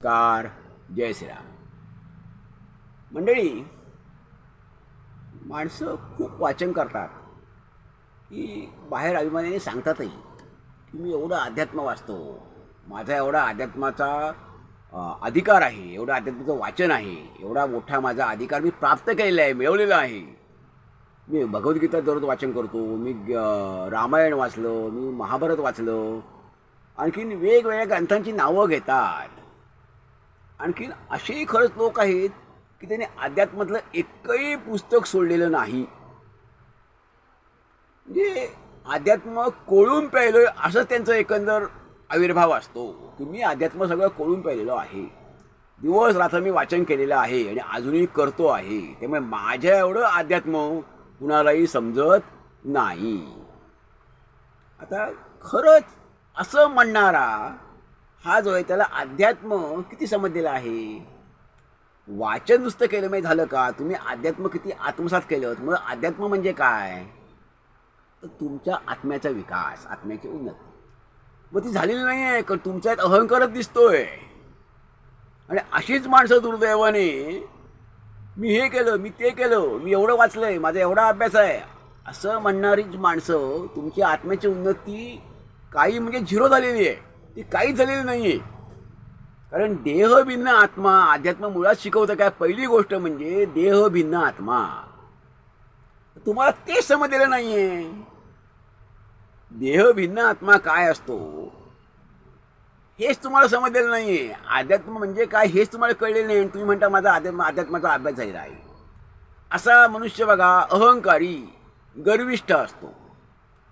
Car जय श्रीराम. मंडळी माणसं खूप वाचन करतात की बाहेर अभिमानाने सांगतातही की मी एवढं अध्यात्म वाचतो माझा एवढा अध्यात्माचा अधिकार आहे एवढं अध्यात्माचं वाचन आहे एवढा मोठा माझा अधिकार मी प्राप्त केलेला आहे मिळवलेला आहे. मी भगवद्गीता दररोज वाचन करतो मी रामायण वाचलं मी महाभारत वाचलं. आणखीन वेगवेगळ्या ग्रंथांची नावं घेतात. आणखीन असेही खरंच लोक आहेत की त्यांनी अध्यात्मातलं एकही पुस्तक सोडलेलं नाही. म्हणजे अध्यात्म कोळून प्यायलो असं त्यांचा एकंदर आविर्भाव असतो. की मी अध्यात्म सगळं कोळून प्यायलेलो आहे. दिवस रात्र मी वाचन केलेलं आहे आणि अजूनही करतो आहे. त्यामुळे माझ्या एवढं अध्यात्म कुणालाही समजत नाही. आता खरंच असं म्हणणारा हा जो आहे त्याला अध्यात्म किती समजलेला आहे? वाचन नुसतं केलं नाही झालं का? तुम्ही अध्यात्म किती आत्मसात केलं? मग अध्यात्म म्हणजे काय? तर तुमच्या आत्म्याचा विकास आत्म्याची उन्नती. मग ती झालेली नाही आहे कारण तुमच्यात अहंकारच दिसतोय. आणि अशीच माणसं दुर्दैवाने मी हे केलं मी ते केलं मी एवढं वाचलंय माझा एवढा अभ्यास आहे. असं म्हणणारीच माणसं तुमची आत्म्याची उन्नती काही म्हणजे झिरो झालेली आहे. ती काहीच झालेली नाही आहे कारण देह भिन्न आत्मा अध्यात्म मुळात शिकवतं काय? पहिली गोष्ट म्हणजे देह भिन्न आत्मा. तुम्हाला तेच समजलेलं नाही आहे देह भिन्न आत्मा काय असतो? हेच तुम्हाला समजलेलं नाही आहे अध्यात्म म्हणजे काय हेच तुम्हाला कळलेलं नाही. आणि तुम्ही म्हणता माझा अध्यात्म अध्यात्माचा अभ्यास झालेला आहे. असा मनुष्य बघा अहंकारी गर्विष्ठ असतो.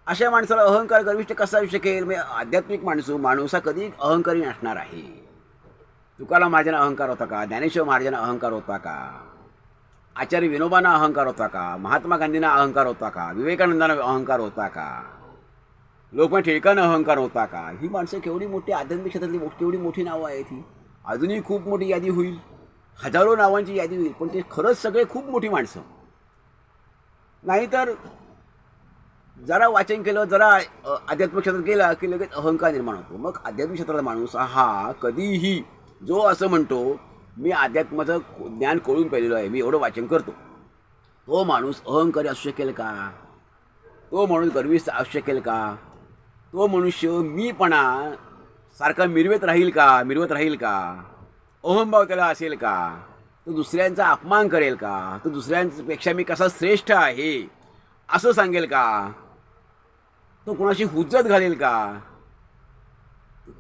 अशा माणसाला अहंकार गर्विष्ठ कसा येऊ शकेल? म्हणजे आध्यात्मिक माणसू माणूस हा कधी अहंकारी नसणार आहे. तुकाला महाराजांना अहंकार होता का? ज्ञानेश्वर महाराजांना अहंकार होता का? आचार्य विनोबांना अहंकार होता का? महात्मा गांधींना अहंकार होता का? विवेकानंदांना अहंकार होता का? लोकमान्य टिळकांना अहंकार होता का? ही माणसं केवढी मोठी आध्यात्मिक क्षेत्रातली केवढी मोठी नावं आहेत ही. अजूनही खूप मोठी यादी होईल. हजारो नावांची यादी होईल. पण ते खरंच सगळे खूप मोठी माणसं. नाहीतर जरा वाचन केलं जरा आध्यात्मिक क्षेत्रात गेला की लगेच अहंकार निर्माण होतो. मग आध्यात्मिक क्षेत्रातला माणूस हा कधीही जो असं म्हणतो मी अध्यात्माचं ज्ञान कळून पाहिलेलो आहे मी एवढं वाचन करतो. तो माणूस अहंकारी असू शकेल का? तो माणूस गर्विस्त असू शकेल का? तो मनुष्य मीपणा सारखा मिरवत राहील का? मिरवत राहील का? अहंभाव त्याला असेल का? तो दुसऱ्यांचा अपमान करेल का? तो दुसऱ्यांपेक्षा मी कसा श्रेष्ठ आहे? असं सांगेल का? तो कोणाशी हुज्जत घालेल का?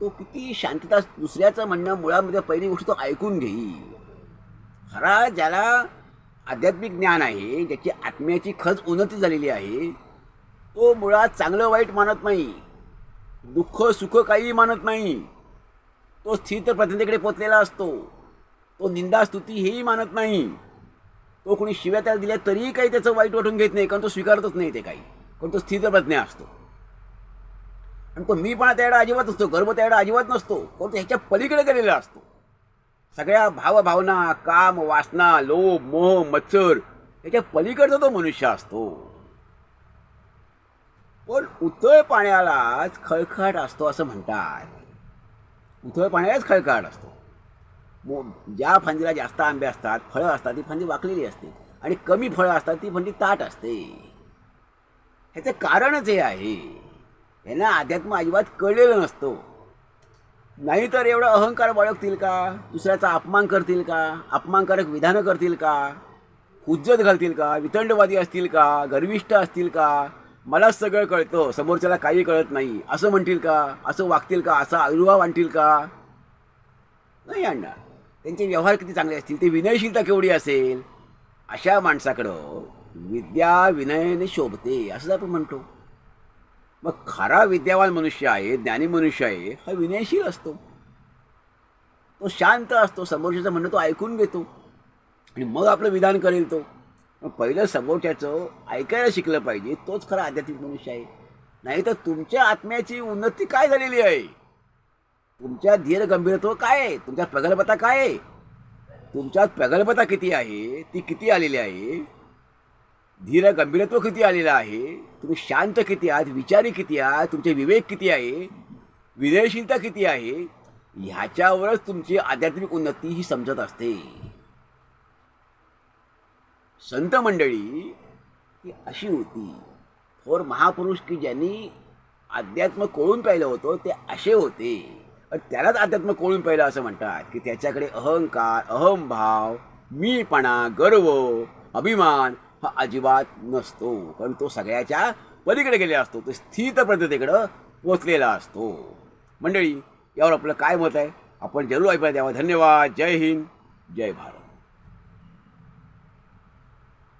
तो किती शांतता दुसऱ्याचं म्हणणं मुळामध्ये पहिली गोष्ट तो ऐकून घेईल. खरा ज्याला आध्यात्मिक ज्ञान आहे ज्याची आत्म्याची खच उन्नती झालेली आहे तो मुळात चांगलं वाईट मानत नाही दुःख सुख काहीही मानत नाही. तो स्थिर प्रतिनिधीकडे पोचलेला असतो. तो निंदा स्तुती हेही मानत नाही. तो कोणी शिव्या त्याला दिल्या तरीही काही त्याचं वाईट वाटून घेत नाही कारण तो स्वीकारतच नाही ते काही. कारण तो स्थितप्रज्ञ असतो. आणि तो पण त्याकडे अजिबात नसतो गर्व त्याकडे अजिबात नसतो कारण तो ह्याच्या पलीकडे गेलेला असतो. सगळ्या भावभावना काम वासना लोभ मोह मत्सर याच्या पलीकडचा तो मनुष्य असतो. पण उथळ पाण्यालाच खळखळाट असतो असं म्हणतात. उथळ पाण्यालाच खळखळाट असतो. मो ज्या फांदीला जास्त आंबे असतात फळं असतात ती फांदी वाकलेली असते आणि कमी फळं असतात ती फांदी ताट असते. ह्याचं कारणच हे आहे. यांना अध्यात्म अजिबात कळलेलं नसतं. नाहीतर एवढं अहंकार बाळगतील का? दुसऱ्याचा अपमान करतील का? अपमानकारक विधानं करतील का? हुज्जत घालतील का? वितंडवादी असतील का? गर्विष्ठ असतील का? मलाच सगळं कळतं. समोरच्याला काही कळत नाही. असं म्हणतील का? असं वागतील का? असा आविर्भाव आणतील का? नाही आणणार. त्यांचे व्यवहार किती चांगले असतील? ते विनयशीलता केवढी असेल? अशा माणसाकडं विद्या विनयने शोभते असंच आपण म्हणतो. मग खरा विद्यावान मनुष्य आहे ज्ञानी मनुष्य आहे हा विनयशील असतो. तो शांत असतो समोरच्याचं म्हणणं तो ऐकून घेतो. आणि मग आपलं विधान करेल तो. मग पहिलं समोरच्याचं ऐकायला शिकलं पाहिजे तोच खरा आध्यात्मिक मनुष्य आहे. नाही तर तुमच्या आत्म्याची उन्नती काय झालेली आहे? तुमच्या धीर गंभीरत्व काय आहे? तुमच्या प्रगल्भता काय आहे? तुमच्यात प्रगल्भता किती आहे? ती किती आलेली आहे? धीर गंभीरत्व किती आलेलं आहे? तुम्ही शांत किती आहात? विचारी किती आहात? तुमचे विवेक किती आहे? विनयशीलता किती आहे? ह्याच्यावरच तुमची आध्यात्मिक उन्नती ही समजत असते. संत मंडळी ही अशी होती. थोर महापुरुष की ज्यांनी अध्यात्म कोळून पाहिलं होतं ते असे होते. त्यालाच अध्यात्म कोळून पाहिलं असं म्हणतात की त्याच्याकडे अहंकार अहंभाव मीपणा गर्व अभिमान हा अजिबात नसतो. कारण तो सगळ्याच्या पलीकडे गेलेला असतो. तो स्थित पद्धतीकडं पोचलेला असतो. मंडळी यावर आपलं काय मत आहे? आपण जरूर ऐकायला द्यावा धन्यवाद. जय हिंद. जय भारत.